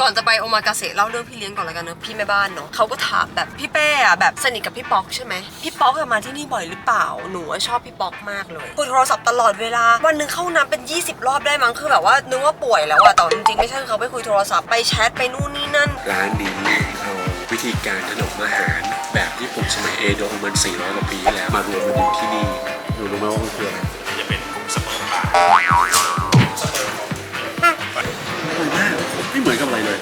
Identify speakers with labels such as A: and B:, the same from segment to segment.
A: ก่อนจะไปโอมากาเสะเล่าเรื่องพี่เลี้ยงก่อนแล้วกันเนอะพี่แม่บ้านเนาะเขาก็ถามแบบพี่เป้อะแบบสนิทกับพี่ป๊อกใช่ไหมพี่ป๊อกอะมาที่นี่บ่อยหรือเปล่าหนูอะชอบพี่ป๊อกมากเลยคุยโทรศัพท์ตลอดเวลาวันหนึ่งเข้าน้ำเป็น 20 รอบได้มั้งคือแบบว่านึกว่าป่วยแล้วอะแต่จริงๆไม่ใช่เขาไปคุยโทรศัพท์ไปแชทไปนู่นนี่นั่น
B: ร้านนี้เอาวิธีการถนอมอาหาร แบบญี่ปุ่นสมัยเอโดะมัน 400 กว่าปีที่แล้วมารวมกันอยู่ที่นี่หนูรู้ไหมว่ามันคืออะไร
C: จะเป็นสเปิร์มบาร์
B: อร่อยมาก ไม่เหมือนกับอะไรเลย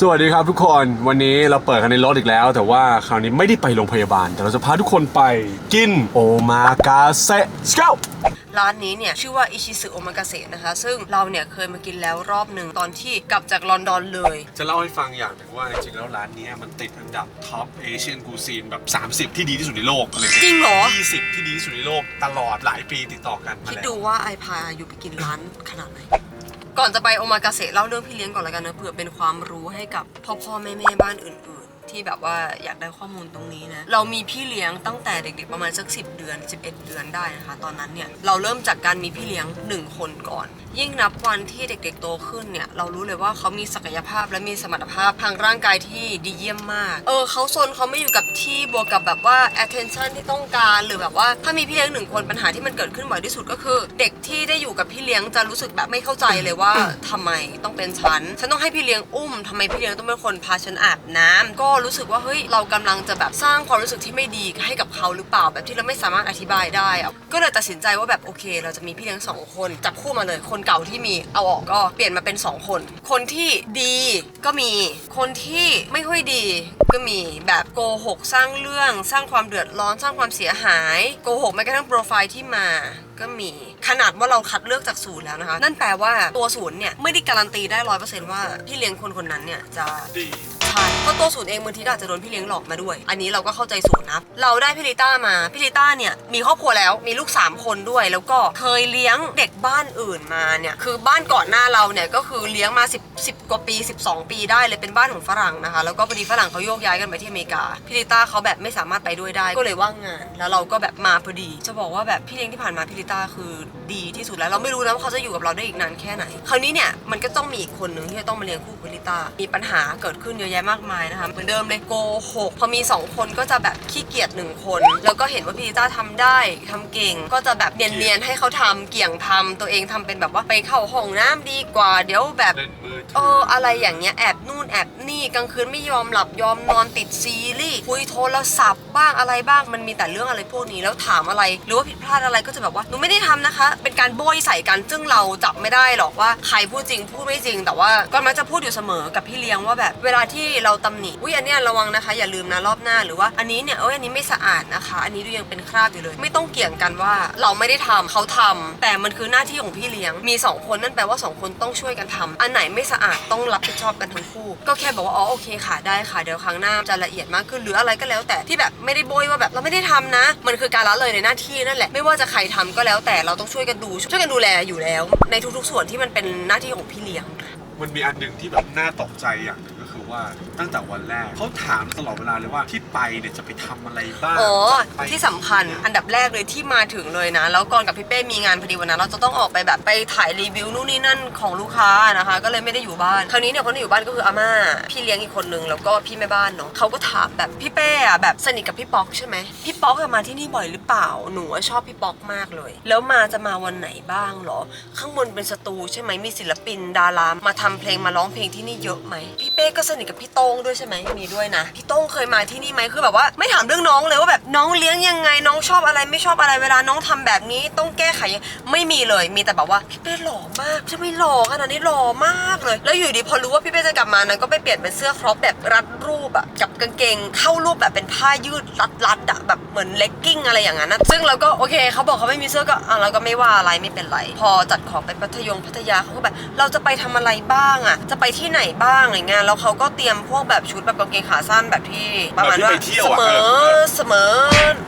B: สวัสดีครับทุกคนวันนี้เราเปิดกันในรถอีกแล้ว แต่ว่าคราวนี้ไม่ได้ไปโรงพยาบาล แต่เราจะพาทุกคนไปกินโอมากาเซะสเกล
A: ร้านนี้เนี่ยชื่อว่าอิชิสึโอมากาเสะนะคะ ซึ่งเราเนี่ยเคยมากินแล้วรอบหนึ่งตอนที่กลับจากลอนดอนเลย
B: จะเล่าให้ฟังอย่างหนึ่งว่าจริงๆแล้วร้านเนี้ยมันติดอันดับท็อปเอเชียนกูซีนแบบ 30 ที่ดีที่สุดในโลกอะไรเงี้ย
A: จริงเหรอ
B: 20ที่ดีที่สุดในโลกตลอดหลายปีติดต่อกันมา
A: คิด
B: แล้ว
A: ดูว่าไอพาอยู่ไปกินร้านขนาดไหน ก่อนจะไปโอมากาเสะเล่าเรื่องพี่เลี้ยงก่อนแล้วกันนะเผื่อเป็นความรู้ให้กับพ่อพ่อแม่แม่บ้านอื่นๆ ที่แบบว่าอยากได้ข้อมูลตรงนี้นะ เรามีพี่เลี้ยงตั้งแต่เด็กๆประมาณสัก10 เดือน 11 เดือนได้นะคะ ตอนนั้นเนี่ยเราเริ่มจากการมีพี่เลี้ยง 1 คนก่อน ยิ่งนับวันที่เด็กๆโตขึ้นเนี่ย เรารู้เลยว่าเขามีศักยภาพและมีสมรรถภาพทางร่างกายที่ดีเยี่ยมมาก เออเขาซนเขาไม่อยู่กับที่บวกกับแบบว่า attention ที่ต้องการ หรือแบบว่าถ้ามีพี่เลี้ยงหนึ่งคนปัญหาที่มันเกิดขึ้นบ่อยที่สุดก็คือ เด็กที่ได้อยู่กับพี่เลี้ยงจะรู้สึกแบบไม่เข้าใจเลยว่าทำไมต้องเป็นฉันฉันต้องให้พี่เลี้ยงอุ้มทำไมพี่เลี้ยงต้องเป็นคนพาฉันอาบน้ำก็รู้สึกว่าเฮ้ยเรากำลังจะแบบสร้างความรู้สึกที่ไม่ดีให้กับเขาหรือเปล่าแบบที่เราไม่สามารถอธิบายได้อะก็เลยตัดสินใจว่าแบบโอเค เราจะมีพี่เลี้ยงสองคนจับคู่มาเลยคนเก่าที่มีเอาออกก็เปลี่ยนมาเป็นสองคน คนที่ดีก็มี คนที่ไม่ค่อยดีก็มีแบบโกหกสร้างเรื่อง สร้างความเดือดร้อนสร้างความเสียหายโกหกแม้กระทั่งโปรไฟล์ที่มาก็มีขนาดว่าเราคัดเลือกจากศูนย์แล้วนะคะ นั่นแปลว่าตัวศูนย์เนี่ยไม่ได้การันตีได้ร้อยเปอร์เซนต์ว่าพี่เลี้ยงคนคนนั้นเนี่ยจะ
B: ดี
A: ใช่เพราะตัวศูนย์เองบางทีก็อาจจะโดนพี่เลี้ยงหลอกมาด้วย อันนี้เราก็เข้าใจศูนย์นะเราได้พี่ลิต้ามาพี่ลิต้าเนี่ยมีครอบครัวแล้วมีลูก 3 คนด้วย แล้วก็เคยเลี้ยงเด็กบ้านอื่นมาเนี่ยคือบ้านก่อนหน้าเราเนี่ยก็คือเลี้ยงมา 10 10กว่าปี 12 ปีได้เลยเป็นบ้านของฝรั่งนะคะ แล้วก็พอดีฝรั่งเขาโยกย้ายกันไปที่อเมริกาพี่ลิต้าเขาแบบไม่สามารถไปด้วยได้ก็เลยว่างงาน แล้วเราก็แบบมาพอดี จะบอกว่าแบบพี่เลี้ยงที่ผ่านมาพี่ิต้าคือ ดีที่สุดแล้วเราไม่รู้นะว่าเขาจะอยู่กับเราได้อีกนานแค่ไหน คราวนี้เนี่ยมันก็ต้องมีอีกคนหนึ่งที่จะต้องมาเลี้ยงคู่กับพี่ลิต้ามีปัญหาเกิดขึ้นเยอะแยะมากมายนะคะเหมือนเดิมเลยโกหกพอมี 2 คนก็จะแบบขี้เกียจหนึ่งคน แล้วก็เห็นว่าพี่ลิต้าทำได้ทำเก่ง ก็จะแบบเนียนๆให้เขาทำเกี่ยงทำตัวเองทำเป็นแบบว่าไปเข้าห้องน้ำดีกว่า เดี๋ยวแบบ
B: เล่นมือถื
A: เอออะไรอย่างเงี้ยแอบนู่นแอบนี่กลางคืนไม่ยอมหลับยอมนอนติดซีรีส์คุยโทรศัพท์บ้างอะไรบ้างมันมีแต่เรื่องอะไรพวกนี้แล้วถามอะไร หรือว่าผิดพลาดอะไรก็จะแบบว่าหนูไม่ได้ทำนะคะเป็นการโบยใส่กันซึ่งเราจับไม่ได้หรอกว่าใครพูดจริงพูดไม่จริง แต่ว่าก็มักจะพูดอยู่เสมอกับพี่เลี้ยงว่าแบบเวลาที่เราตำหนิอุ้ยอันเนี้ยระวังนะคะ อย่าลืมนะรอบหน้าหรือว่าอันนี้เนี่ยเอ้ยอันนี้ไม่สะอาดนะคะ อันนี้ดูยังเป็นคราบอยู่เลย ไม่ต้องเกี่ยงกันว่าเราไม่ได้ทำเขาทำแต่มันคือหน้าที่ของพี่เลี้ยงมีสองคนนั่นแปลว่าสองคนต้องช่วยกันทำอันไหนไม่สะอาดต้องรับผิดชอบกันทั้งคู่ ก็แค่บอกว่าอ๋อโอเคค่ะได้ค่ะเดี๋ยวครั้งหน้าจะละเอียดมากขึ้นหรืออะไรก็แล้วแต่ที่แบบไม่ได้โบยว่าแบบเราไม่ได้ทำนะ มันคือการละเลยในหน้าที่นั่นแหละไม่ว่าจะใครทำก็แล้วแต่เราต้องช่วยกันดูช่วยกันดูแลอยู่แล้ว ในทุกๆส่วนที่มันเป็นหน้าที่ของพี่เลี้ยง
B: มันมีอันหนึ่งที่แบบน่าตกใจอย่างหนึ่ง ว่าตั้งแต่วันแรกเขาถามตลอดเวลาเลยว่าที่ไปเนี่ยจะไปทำอะไรบ้าง
A: อ๋อ
B: จะไป
A: ที่สำคัญอันดับแรกเลยที่มาถึงเลยนะ แล้วก่อนกับพี่เป้มีงานพอดีวันนั้น เราจะต้องออกไปแบบไปถ่ายรีวิวนู่นนี่นั่นของลูกค้านะคะ ก็เลยไม่ได้อยู่บ้าน คราวนี้เนี่ยคนที่อยู่บ้านก็คืออาม่า พี่เลี้ยงอีกคนนึงแล้วก็พี่แม่บ้านเนาะเขาก็ถามแบบพี่เป้อะแบบสนิทกับพี่ป๊อกใช่ไหมพี่ป๊อกอะมาที่นี่บ่อยหรือเปล่าหนูอะชอบพี่ป๊อกมากเลย แล้วมาจะมาวันไหนบ้างเหรอ ข้างบนเป็นสตูใช่ไหมมีศิลปินดารามาทำเพลงมาร้องเพลงที่นี่เยอะไหมพี่เป้ก็สนิทกับพี่โต้งด้วยใช่ไหมมีด้วยนะพี่โต้งเคยมาที่นี่ไหมคือแบบว่าไม่ถามเรื่องน้องเลยว่าแบบน้องเลี้ยงยังไงน้องชอบอะไรไม่ชอบอะไรเวลาน้องทำแบบนี้ต้องแก้ไขไม่มีเลยมีแต่แบบว่าพี่เป้หล่อมากจะไม่หล่อขนาดนี้หล่อมากเลย แล้วอยู่ดีพอรู้ว่าพี่เป้จะกลับมานั้นก็ไปเปลี่ยนเป็นเสื้อครอปแบบรัดรูปอะกับกางเกงเข้ารูปแบบเป็นผ้ายืดรัดๆอะแบบเหมือนเลกกิ้งอะไรอย่างนั้นนะซึ่งเราก็โอเคเขาบอกเขาไม่มีเสื้อก็อะเราก็ไม่ว่าอะไรไม่เป็นไร พอจัดของไปพัทยงพัทยาเขาก็แบบเราจะไปทำอะไรบ้างอะจะไปที่ไหนบ้างอะไรเงี้ยแล้วเขาก็เตรียมพวกแบบชุดแบบกางเกงขาสั้นแบบที่ประมาณว่า
B: แบบที่ไปเที่ยว
A: เส
B: อะ
A: มอ
B: เออ
A: เสมอนั้น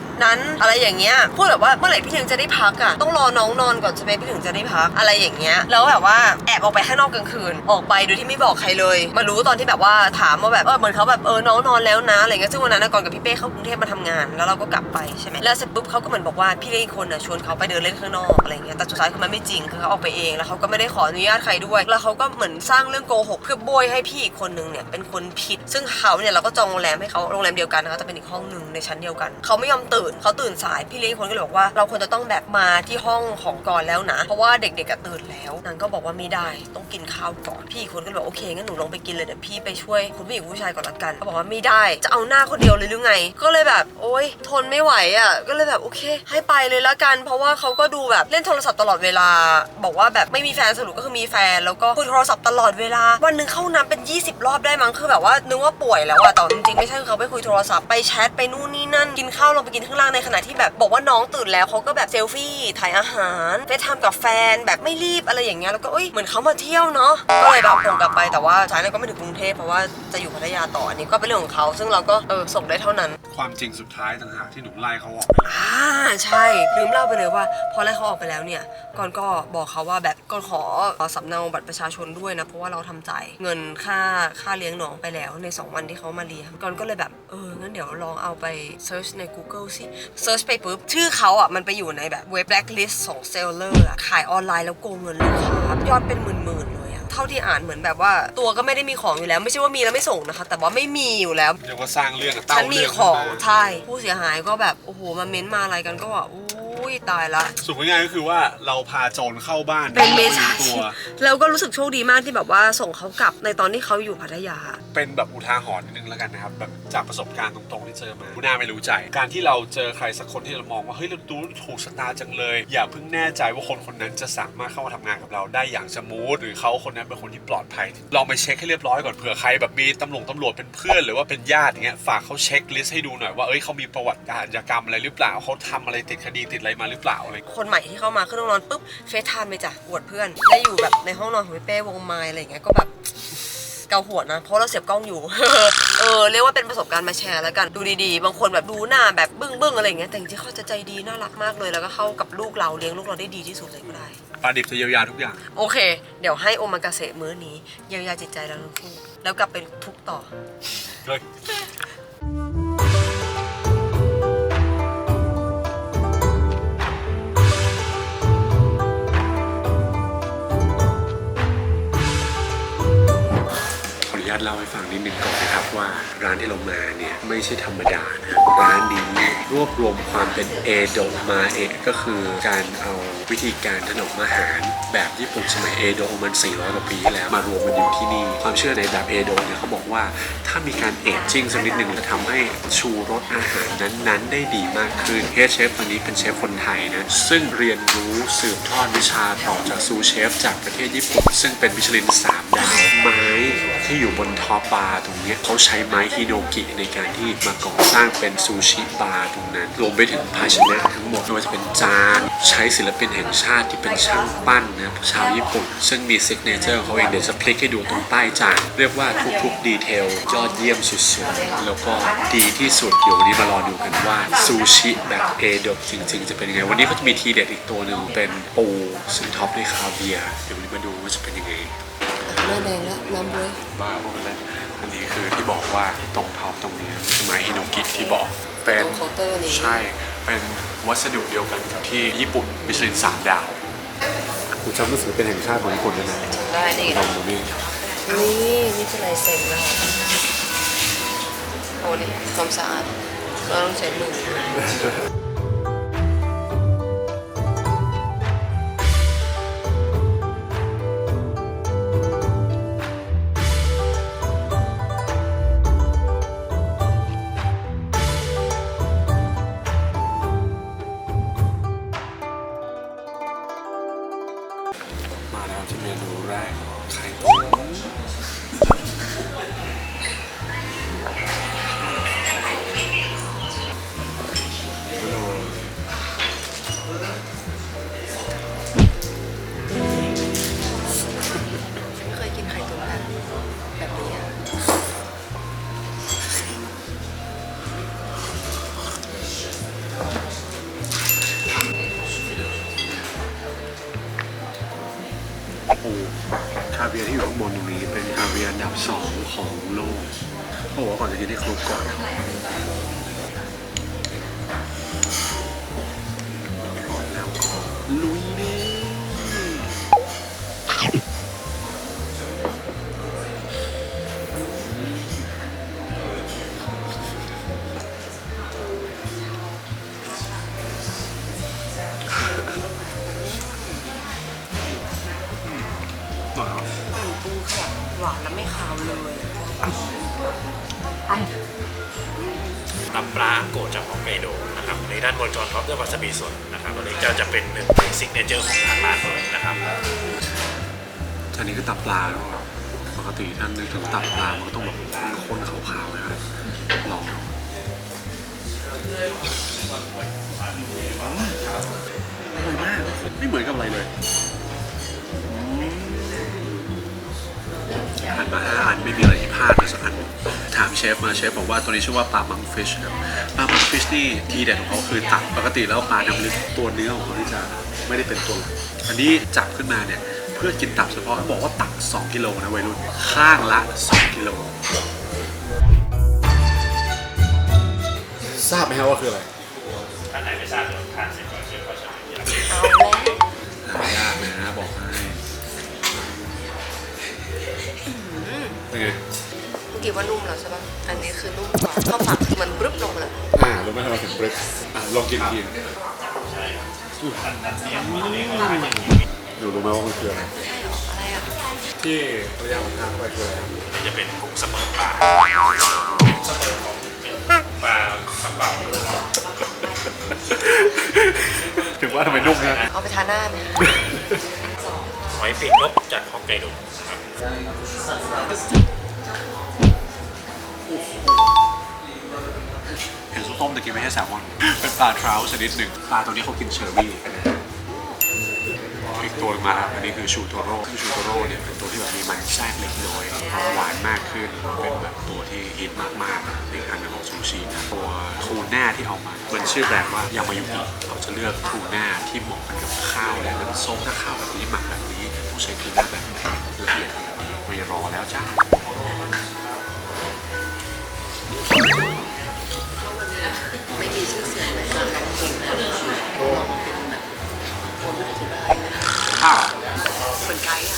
A: อะไรอย่างเงี้ยพูดแบบว่าเมื่อไหร่พี่เลี้ยงจะได้พักอะต้องรอน้องนอนก่อนใช่ไหมพี่ถึงจะได้พักอะไรอย่างเงี้ยแล้วแบบว่าแอบออกไปข้างนอกกลางคืน ออกไปโดยที่ไม่บอกใครเลย มารู้ตอนที่แบบว่าถามว่าแบบเออเหมือนเขาแบบเออน้องนอนแล้วนะอะไรเงี้ยซึ่งวันนั้นก่อนกับพี่เป้เข้ากรุงเทพมาทำงาน แล้วเราก็กลับไปใช่ไหมแล้วเสร็จปุ๊บเขาก็เหมือนบอกว่าพี่เลี้ยงคนน่ะชวนเขาไปเดินเล่นข้างนอกอะไรเงี้ยแต่สุดท้ายคือมันไม่จริงคือเขาออกไปเองแล้วเขาก็ไม่ได้ขออนุญาตใครด้วย แล้วเขาก็เหมือนสร้างเรื่องโกหกเพื่อโบยให้พี่อีกคนนึงเนี่ยเป็นคนผิด ซึ่งเขาเนี่ยเราก็จองโรงแรมให้เขาโรงแรมเดียวกันนะคะแต่เป็นอีกห้องหนึ่งในชั้นเดียวกันเขาไม่ยอมตื่นเขาตื่นสายพี่เลี้ยงอีกคนก็เลยบอกว่าเราควรจะต้องแบบมาที่ห้องของก่อนแล้วนะ เพราะว่าเด็กๆอะตื่นแล้วนางก็บอกว่าไม่ได้ต้องกินข้าวก่อนพี่คนก็เลยบอกโอเคงั้นหนูลงไปกินเลยเดี๋ยวพี่ไปช่วยคุณผู้หญิงผู้ชายก่อนละกันเขาบอกว่าไม่ได้จะเอาหน้าคนเดียวเลยหรือไง ก็เลยแบบ โอ๊ยทนไม่ไหวอะก็เลยแบบโอเค ให้ไปเลยละกัน เพราะว่าเขาก็ดูแบบเล่นโทรศัพท์ตลอดเวลา บอกว่าแบบไม่มีแฟนสรุปก็คือมีแฟนแล้วก็คุยโทรศัพท์ตลอดเวลา วันหนึ่งเข้าน้ำเป็น 20 รอบได้มั้งคือแบบว่านึกว่าป่วยแล้วอะแต่จริงๆไม่ใช่คือเขาไปคุยโทรศัพท์ไปแชทไปนู่นนี่นั่นกินข้าวลงไปกินข้างล่างในขณะที่แบบบอกว่าน้องตื่นแล้วเขาก็แบบเซลฟี่ถ่ายอาหารเฟซไทม์กับแฟนแบบไม่รีบอะไรอย่างเงี้ยแล้วก็เอ้ยเหมือนเขามาเที่ยวเนาะก็เลยแบบส่งกลับไปแต่ว่าสุดท้ายเราก็ไม่ถึงกรุงเทพเพราะว่าจะอยู่พัทยาต่ออันนี้ก็เป็นเรื่องของเขาซึ่งเราก็เออส่งได้เท่านั้น
B: ความจริงสุดท้ายต่างหากที่หนูไล่เขาออกไปแล้ว
A: อ่าใช่ลืมเล่าไปเลยว่า พอไล่เขาออกไปแล้วเนี่ยก่อนก็บอกเขาว่าแบบก่อนขอขอสำเนาบัตรประชาชนด้วยนะเพราะว่าเราทำจ่ายเงินค่าค่าเลี้ยงน้องไปแล้วใน 2 วันที่เขามาเลี้ยงก่อนก็เลยแบบเอองั้นเดี๋ยวลองเอาไปเซิร์ชใน Google สิเซิร์ชไปปุ๊บ ชื่อเขาอะมันไปอยู่ในแบบเว็บแบล็คลิสต์ของเซลเลอร์ขายออนไลน์แล้วโกงเงินลูกค้ายอดเป็นหมื่นๆเลยอะเท่าที่อ่านเหมือนแบบว่าตัวก็ไม่ได้มีของอยู่แล้ว ไม่ใช่ว่ามีแล้วไม่ส่งนะคะ แต่ว่าไม่มีอยู่แล้ว
B: เรียกว่าสร้างเรื่องกับเต้า
A: ฉันมี
B: เรื่อง
A: ของ
B: ขึ้นมา
A: ใช่ผู้เสียหายก็แบบโอ้โหมาเม้นต์มาอะไรกันก็ว่าอุ้ย ตายละ
B: สุดง่ายๆก็คือว่าเราพาโจรเข้าบ้าน
A: เป็นเม
B: โดย
A: ษา
B: ไม่รู้ตัว
A: แล้วก็รู้สึกโชคดีมากที่แบบว่าส่งเขากลับในตอนที่เขาอยู่พัทยา
B: เป็นแบบอุทาหรณ์นิดนึงแล้วกันนะครับแบบจากประสบการณ์ตรงๆที่เจอมาผู้น่าไม่รู้ใจ การที่เราเจอใครสักคนที่เรามองว่าเฮ้ยเราดูถูกชะตาจังเลย อย่าเพิ่งแน่ใจว่าคนคนนั้นจะสามารถเข้ามาทำงานกับเราได้อย่างสมูทหรือเขาคนนั้นเป็นคนที่ปลอดภัยลองไปเช็คให้เรียบร้อยก่อนเผื่อใครแบบมีตำรวจตำรวจเป็นเพื่อนหรือว่าเป็นญาติอย่างเงี้ยฝากเขาเช็คลิสต์ให้ดูหน่อยว่าเอ้ยเขามีประวัติอาชญากรรมอะไรหรือเปล่าเขาทำอะไรติดคดีติดอะไรมาหรือเปล่าอะไร
A: คนใหม่ที่เข้ามาขึ้นห้องนอนปุ๊บเฟซไทม์ไปจ้ะอวดเพื่อนได้อยู่แบบในห้องนอนของพี่เป้วงไม้อะไรอย่างเงี้ยก็แบบเกาหัวนะเพราะเราเสียบกล้องอยู่ เออเรียกว่าเป็นประสบการณ์มาแชร์แล้วกันดูดีๆ บางคนแบบดูหน้าแบบบึ้งบึ้งๆอะไรอย่างเงี้ยแต่จริงๆเขาจะใจดีน่ารักมากเลยแล้วก็เข้ากับลูกเราเลี้ยงลูกเราได้ดีที่สุดเลยก็ได้
B: ปลาดิบจะเยียวยาทุกอย่าง
A: โอเค เดี๋ยวให้โอมากาเสะมื้อนี้เยียวยาจิตใจเราทั้งคู่แล้วกลับไปทุกข์ต่อ
B: เลยาตเล่าให้ฟังนิดนึงก่อนนะครับว่าร้านที่เรามาเนี่ยไม่ใช่ธรรมดานะร้านนี้รวบรวมความเป็นเอโดมาเอะก็คือการเอาวิธีการถนอมอาหาร แบบญี่ปุ่นสมัยเอโดะมัน 400กว่าปีที่แล้วมารวมกันอยู่ที่นี่ความเชื่อในแบบเอโดเนี่ยเขาบอกว่าถ้ามีการเอจจิ้งสักนิดหนึ่งจะทำให้ชูรสอาหารนั้นๆ ได้ดีมากขึ้นเฮดเชฟคนนี้เป็นเชฟคนไทยนะซึ่งเรียนรู้สืบทอดวิชาต่อจากซูเชฟจากประเทศญี่ปุ่น ซึ่งเป็นมิชลินสามดาวไม้ ที่อยู่บนท็อปบาร์ตรงนี้เขาใช้ไม้ฮิโนกิในการที่มาก่อสร้างเป็นซูชิบาร์ตรงนั้นรวมไปถึงภาชนะทั้งหมดไม่ว่าจะเป็นจานใช้ศิลปินแห่งชาติที่เป็นช่างปั้นนะชาวญี่ปุ่น ซึ่งมีซิกเนเจอร์ของเขาเองเดี๋ยวจะพลิกให้ดูตรงใต้จานเรียกว่าทุกๆดีเทลยอดเยี่ยมสุดๆ แล้วก็ดีที่สุดเดี๋ยววันนี้มารอดูกันว่าซูชิแบบเอดะจริงๆ จะเป็นยังไง วันนี้เขาจะมีทีเด็ดอีกตัวหนึ่งเป็นปูซึ่งท็อปด้วยคาเวียเดี๋ยววันนี้มาดูว่าจะเป็นยังไง
A: หน้าแดงแล้วน้ำบวย
B: บ้าพวกนั้นอันนี้คือที่บอกว่าตรงท็อปตรงนี้คือไม้ฮิโนกิที่บอกเป็น
A: ตรงเคาน์เตอร์นี้
B: ใช่เป็นวัสดุเดียวกันกับที่ญี่ปุ่นมิชลินสามดาวคุณจำหนังสือเป็นแห่งชาติของญี่ปุ่นได้ไหม
A: ได้นี่
B: ลองดูนี่
A: นี่นี่คือลายเซ็นนะคะโอ้นี่ความสะอาดเราต้องใช้มือ อ
B: กว่าก่อนจะกินให้ครบก่อนก่อนแล้วก็ลุยเน่หน่อยเหรอ
A: อืมปูค่ะหวานและไม่คาวเลย
C: ตำปลาโกะจากฮอกไกโดนะครับในด้านบนจอนท็อปด้วยวาซาบิสดนะครับอันนี้ก็จะเป็นหนึ่งในซิกเนเจอร์ของทางร้านเลยนะครับ
B: อันนี้คือตับปลาแล้วอะปกติท่านนึกถึงตับปลา มันก็ต้องแบบข้นๆขาวๆนะครับลองดูอร่อยมาก ไม่เหมือนกับอะไรเลยหันมาห้าอันไม่มีอะไรที่พลาดเลยสักอันถามเช ฟมาเชฟบอกว่าตัวนี้ชื่อว่าปลามังฟิชครับปลามังฟิชนี่ทีเด็ดของเขาคือตับปกติแล้วปลาน้ำลึกตัวเนื้อของเขาที่จะไม่ได้เป็นตัวหลักอันนี้จับขึ้นมาเนี่ยเพื่อกินตับเฉพาะเขาบอกว่าตับ2กิโลนะวัยรุ่นข้างละ 2 กิโลทราบไหมครับว่าคืออะไร
C: ท่านไหนไม่ทราบเดี๋ยวทานเสร็จก่อนเชฟก็จะมี
A: เอาแล้ว
B: หายากนะบอกให้เป็นไง
A: เมื่อกี้ว่านุ่มแล้วใช่ปะอันนี้คือนุ่มกว่าข้าวผัดคือมันบรึบลงมาเลย
B: อ่ารู้ไหมทำไมถึงเบรกอะลองกินกินอยู่รู้ไหมว่ามันคืออะไร
A: ใช่เหรออะไรอะ
B: ที่ระยะทางไปคืออะไรครับ
C: จะเป็นผงสเปิร์มปลาสเปิร์มของเป็นปลาสับเปล่า
B: ถึงว่าทำไมนุ่มนะ
A: เอาไปทาหน้าไหม
C: หอยปีกนกจากฮอกไกโดนะครับ
B: เห็นซุปต้มตะกี้ไม่ใช่แซลมอน เป็นปลาทราวชนิดหนึ่ง ปลาตัวนี้เขากินเชอร์รี่กันนะอีกตัวหนึ่งมาครับอันนี้คือชูโทโร่ซึ่งชูโทโร่เนี่ยเป็นตัวที่แบบมีมันแทรกเล็กน้อยความหวานมากขึ้น เป็นแบบตัวที่ฮิตมากๆในอันหนึงของซูชินะตัวทูน่าที่เอามา มันชื่อแบรนด์ว่ายามายุกิเขาจะเลือกทูน่าที่เหมาะกันกับข้าวและน้ำส้มถ้าข้าวแบบนี้หมักแบบนี้ต้องใช้ทูน่าแบบไหนละเอียดขนาดนี้ไม่รอแล้วจ้า
A: ไม่มีชื่อเสียงเลยค่ะการกินนะ
B: ข้าว
A: เหมือนไกด์อะ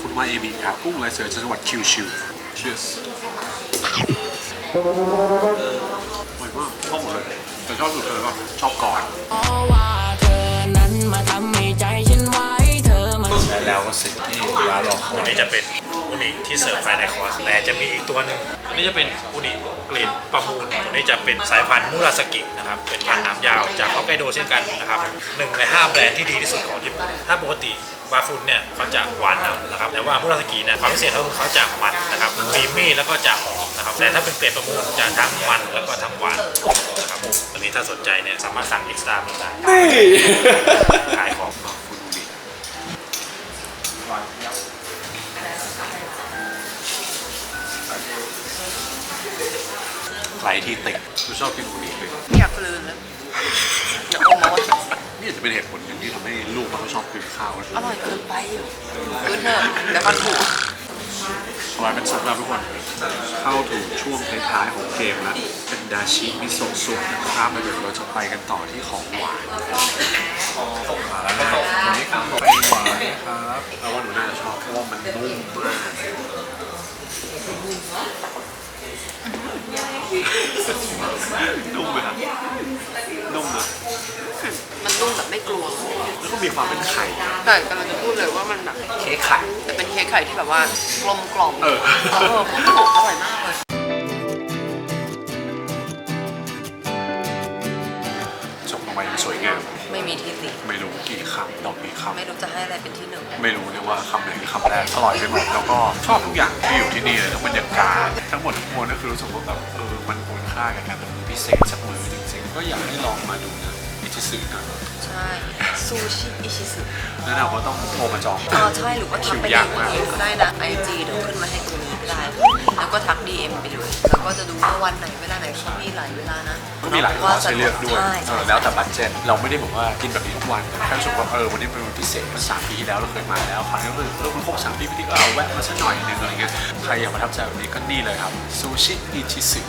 B: คุณว่าเอมีครับกุ้งลายเสือจังหวัดคิวชิว Cheers อร่อยมากชอบหมดเลยแต่ชอบสุดเลยว่าชอบก่อน
D: เพราะว่าเธอนั้น
C: และแล้วก็สิ่งที่ร้านเราตัวนี้จะเป็นอุนิที่เสิร์ฟภายในคอร์สแต่จะมีอีกตัวหนึงอันนี้จะเป็นอุนิเกรดประมูลตัวนี้จะเป็นสายพันธุ์มุราสกินะครับเป็นพันธุ์น้ำยาวจากฮอกไกโดเช่นกันนะครับหนึ่งในห้าแบรนด์ที่ดีที่สุดของญี่ปุ่นถ้าปกติวาฟุนเนี่ยเขาจะหวานนำนะครับแต่ว่ามุราสกิเนี่ยความพิเศษเขาคือเขาจะมันนะครับครีมมี่แล้วก็จะหอมนะครับแต่ถ้าเป็นเกรดประมูลจะทั้งมันแล้วก็ทั้งหวานนะครับอันนี้ถ้าสนใจเนี่ยสามารถสั่งเอ็กซ์ตร้ามาได้ขายของ
B: ใครที่ติดคือชอบกินอุนิเลย
A: ไม่อยากกลืนเลยเดี๋ยวอมมาว่า
B: นี่อาจจะเป็นเหตุผลหนึ่งที่ทำให้ลูกเราชอบกินข้าว
A: อร่อยเกินไปอยู่กลืนเถอะเดี๋ยวฟันผุ
B: สบายเป็นซุปแล้วทุกคน เข้าถึงช่วงท้ายๆของเกมแล้ว เป็นดาชิมิโซะซุปนะครับแล้วเดี๋ยวเราจะไปกันต่อที่ของหวานวันนี้คือไปหวานครับเราว่าหนูน่าจะชอบเพราะว่ามันนุ่มมาก นุ่มไหมครับนุ่มนะ
A: มันนุ่มแบบไม่กลัว
B: แล้วก็มีความเป็นไข่
A: แต่กำลังจะพูดเลยว่ามันแบบ
B: เค้กไข่
A: แต่เป็นเค้กไข่ที่แบบว่ากลมกล่อม
B: เออ
A: เออมันถูกอร่อยมากเลย
B: สวยงาม
A: ไม่มีที่ติ
B: ไม่รู้กี่คำดอกกี่คำ
A: ไม่รู้จะให้อะไรเป็นที่หนึ่ง
B: ไม่รู้เนี่ยว่าคำไหนคือคำแรกอร่อยไปหมดแล้วก็ชอบทุกอย่างที่อยู่ที่นี่เลยทั้งบรรยากาศทั้งหมดทั้งมวลก็คือรู้สึกว่าแบบเออมันคุ้มค่ากับการเป็นมื้อพิเศษสักมื้อจริงๆก็อยากให้ลองมาดูนะ ชิสึนะ
A: ใช่ซูชิอิชิสึ
B: แล้วเราก็ต้องโทรมาจอง
A: อ๋อใช่หรือว่าทักไป
B: คิวยากมาก
A: ในก็ได้นะไอจีเดี๋ยวขึ้นมาให้ตรงนี้ก็ได้ แล้วก็ทัก DM ไปเลยแล้วก็จะดูว่าวันไหนเวลาไหนเขามีหลายเวลานะ
B: ก็มีหลายคอร์สให้เลือกด้วย
A: ใช่
B: เอ
A: ใช่
B: อแล้วแต่บัตเจ็ตเราไม่ได้บอกว่ากินแบบนี้ทุกวันแต่แค่รู้สึกว่าเออวันนี้เป็นวันพิเศษเมื่อสามปีที่แล้วเราเคยมาแล้วคราวนี้ก็คือเออมันครบสามปีพอดีก็เอาแวะมาสักหน่อยหนึงอะไรเงี้ยใครอยากมาทับใจแบบนี้ก็นี่เลยครับซูชิอิชิสึ